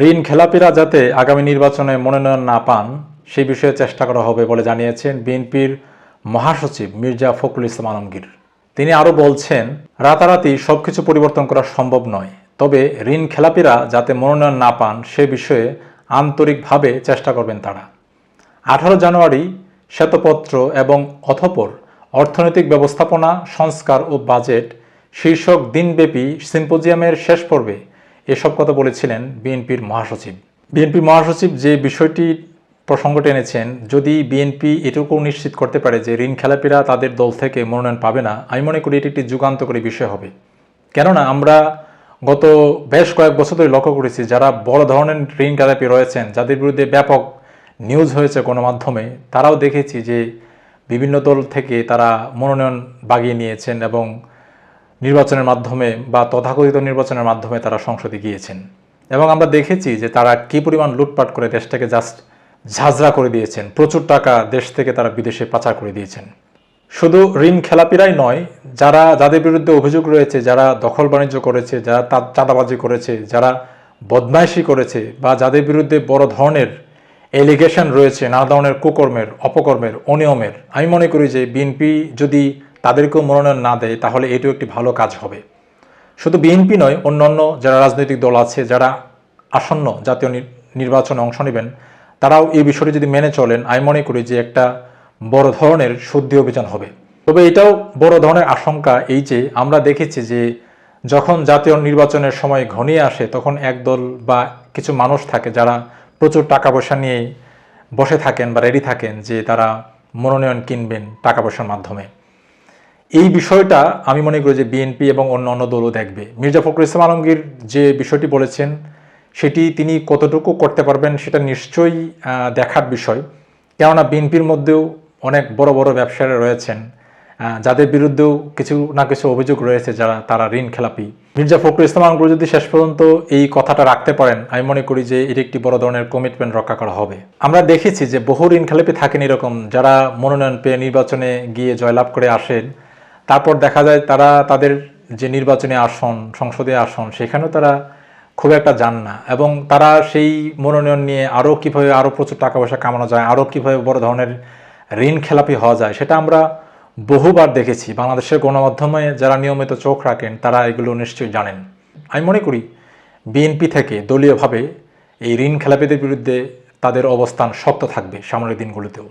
ঋণ খেলাপিরা যাতে আগামী নির্বাচনে মনোনয়ন না পান সেই বিষয়ে চেষ্টা করা হবে বলে জানিয়েছেন বিএনপির মহাসচিব মির্জা ফখরুল ইসলাম আলমগীর। তিনি আরও বলছেন, রাতারাতি সবকিছু পরিবর্তন করা সম্ভব নয়, তবে ঋণ খেলাপিরা যাতে মনোনয়ন না পান, সে বিষয়ে আন্তরিকভাবে চেষ্টা করবেন তারা। আঠারো জানুয়ারি শ্বেতপত্র এবং অথপর অর্থনৈতিক ব্যবস্থাপনা, সংস্কার ও বাজেট শীর্ষক দিনব্যাপী সিম্পোজিয়ামের শেষ পর্বে এসব কথা বলেছিলেন বিএনপির মহাসচিব। বিএনপির মহাসচিব যে বিষয়টি প্রসঙ্গটি এনেছেন যদি বিএনপি এটুকু নিশ্চিত করতে পারে যে ঋণ খেলাপিরা তাদের দল থেকে মনোনয়ন পাবে না, আমি মনে করি এটি একটি যুগান্তকারী বিষয় হবে। কেননা আমরা গত বেশ কয়েক বছর ধরে লক্ষ্য করেছি, যারা বড় ধরনের ঋণ খেলাপি রয়েছেন, যাদের বিরুদ্ধে ব্যাপক নিউজ হয়েছে গণমাধ্যমে, তারাও দেখেছি যে বিভিন্ন দল থেকে তারা মনোনয়ন বাগিয়ে নিয়েছেন এবং নির্বাচনের মাধ্যমে বা তথাকথিত নির্বাচনের মাধ্যমে তারা সংসদে গিয়েছেন। এবং আমরা দেখেছি যে তারা কী পরিমাণ লুটপাট করে দেশটাকে জাস্ট ঝাঁঝরা করে দিয়েছেন। প্রচুর টাকা দেশ থেকে তারা বিদেশে পাচার করে দিয়েছেন। শুধু ঋণ খেলাপিরাই নয়, যারা, যাদের বিরুদ্ধে অভিযোগ রয়েছে, যারা দখল বাণিজ্য করেছে, যারা চাঁদাবাজি করেছে, যারা বদমাইশি করেছে, বা যাদের বিরুদ্ধে বড় ধরনের এলিগেশন রয়েছে, নানা ধরনের কুকর্মের, অপকর্মের, অনিয়মের, আমি মনে করি যে বিএনপি যদি তাদেরকেও মনোনয়ন না দেয়, তাহলে এটিও একটি ভালো কাজ হবে। শুধু বিএনপি নয়, অন্যান্য যারা রাজনৈতিক দল আছে, যারা আসন্ন জাতীয় নির- নির্বাচনে অংশ নেবেন, তারাও এই বিষয়টি যদি মেনে চলেন, আমি মনে করি যে একটা বড় ধরনের শুদ্ধি অভিযান হবে। তবে এটাও বড় ধরনের আশঙ্কা এই যে আমরা দেখেছি যে যখন জাতীয় নির্বাচনের সময় ঘনিয়ে আসে, তখন একদল বা কিছু মানুষ থাকে যারা প্রচুর টাকা পয়সা নিয়ে বসে থাকেন বা রেডি থাকেন যে তারা মনোনয়ন কিনবেন টাকা পয়সার মাধ্যমে। এই বিষয়টা আমি মনে করি যে বিএনপি এবং অন্য অন্য দলও দেখবে। মির্জা ফখরুল ইসলাম আলমগীর যে বিষয়টি বলেছেন, সেটি তিনি কতটুকু করতে পারবেন সেটা নিশ্চয়ই দেখার বিষয়। কেননা বিএনপির মধ্যেও অনেক বড় বড় ব্যবসায়ীরা রয়েছেন যাদের বিরুদ্ধেও কিছু না কিছু অভিযোগ রয়েছে যারা, তারা ঋণ খেলাপি। মির্জা ফখরুল ইসলাম আলমগীর যদি শেষ পর্যন্ত এই কথাটা রাখতে পারেন, আমি মনে করি যে এটি একটি বড় ধরনের কমিটমেন্ট রক্ষা করা হবে। আমরা দেখেছি যে বহু ঋণ খেলাপি থাকেন এরকম, যারা মনোনয়ন পেয়ে নির্বাচনে গিয়ে জয়লাভ করে আসেন। তারপর দেখা যায় তারা তাদের যে নির্বাচনী আসন সংসদে আসন, সেখানেও তারা খুব একটা যান না। এবং তারা সেই মনোনয়ন নিয়ে আরও কীভাবে আরও প্রচুর টাকা পয়সা কামানো যায় আরও কীভাবে বড় ধরনের ঋণ খেলাপি হওয়া যায়, সেটা আমরা বহুবার দেখেছি। বাংলাদেশের গণমাধ্যমে যারা নিয়মিত চোখ রাখেন, তারা এগুলো নিশ্চয়ই জানেন। আমি মনে করি বিএনপি থেকে দলীয়ভাবে এই ঋণ খেলাপিদের বিরুদ্ধে তাদের অবস্থান শক্ত থাকবে সামনের দিনগুলোতেও।